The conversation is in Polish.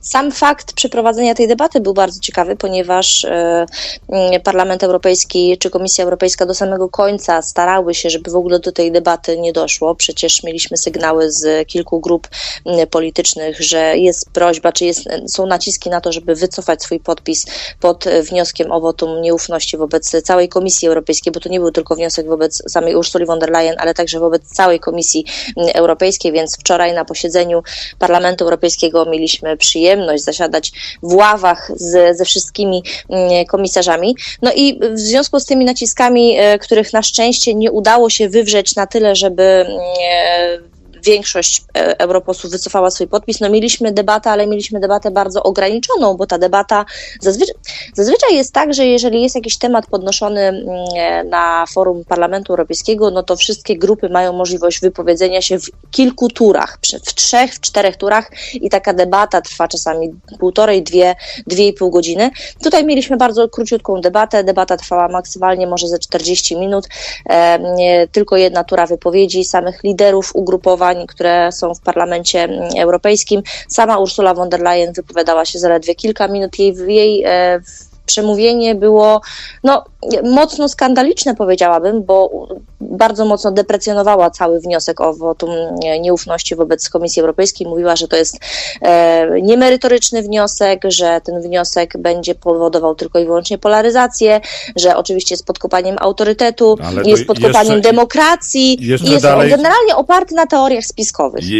Sam fakt przeprowadzenia tej debaty był bardzo ciekawy, ponieważ e, mm, Parlament Europejski czy Komisja Europejska do samego końca starały się, żeby w ogóle do tej debaty nie doszło. Przecież mieliśmy sygnały z kilku grup mm, politycznych, że jest prośba, czy jest, są naciski na to, żeby wycofać swój podpis pod e, wnioskiem o wotum nieufności wobec całej Komisji Europejskiej, bo to nie był tylko wniosek wobec samej Ursuli von der Leyen, ale także wobec całej Komisji mm, Europejskiej, więc wczoraj na posiedzeniu Parlamentu Europejskiego mieliśmy przyjemność zasiadać w ławach z, ze wszystkimi mm, komisarzami. No i w związku z tymi naciskami, e, których na szczęście nie udało się wywrzeć na tyle, żeby mm, e, większość e, europosłów wycofała swój podpis. No mieliśmy debatę, ale mieliśmy debatę bardzo ograniczoną, bo ta debata zazwyczaj, zazwyczaj jest tak, że jeżeli jest jakiś temat podnoszony mm, e, na forum Parlamentu Europejskiego, no to wszystkie grupy mają możliwość wypowiedzenia się w kilku turach, w trzech, w czterech turach i taka debata trwa czasami półtorej, dwie, dwie i pół godziny. Tutaj mieliśmy bardzo króciutką debatę, debata trwała maksymalnie może ze 40 minut, e, tylko jedna tura wypowiedzi samych liderów ugrupowań, które są w Parlamencie Europejskim. Sama Ursula von der Leyen wypowiadała się zaledwie kilka minut. Jej, jej e, przemówienie było no, mocno skandaliczne, powiedziałabym, bo bardzo mocno deprecjonowała cały wniosek o wotum nieufności wobec Komisji Europejskiej. Mówiła, że to jest e, niemerytoryczny wniosek, że ten wniosek będzie powodował tylko i wyłącznie polaryzację, że oczywiście jest podkopaniem autorytetu, Ale jest podkopaniem jeszcze- demokracji jeszcze jest dalej- generalnie oparty na teoriach spiskowych. Jest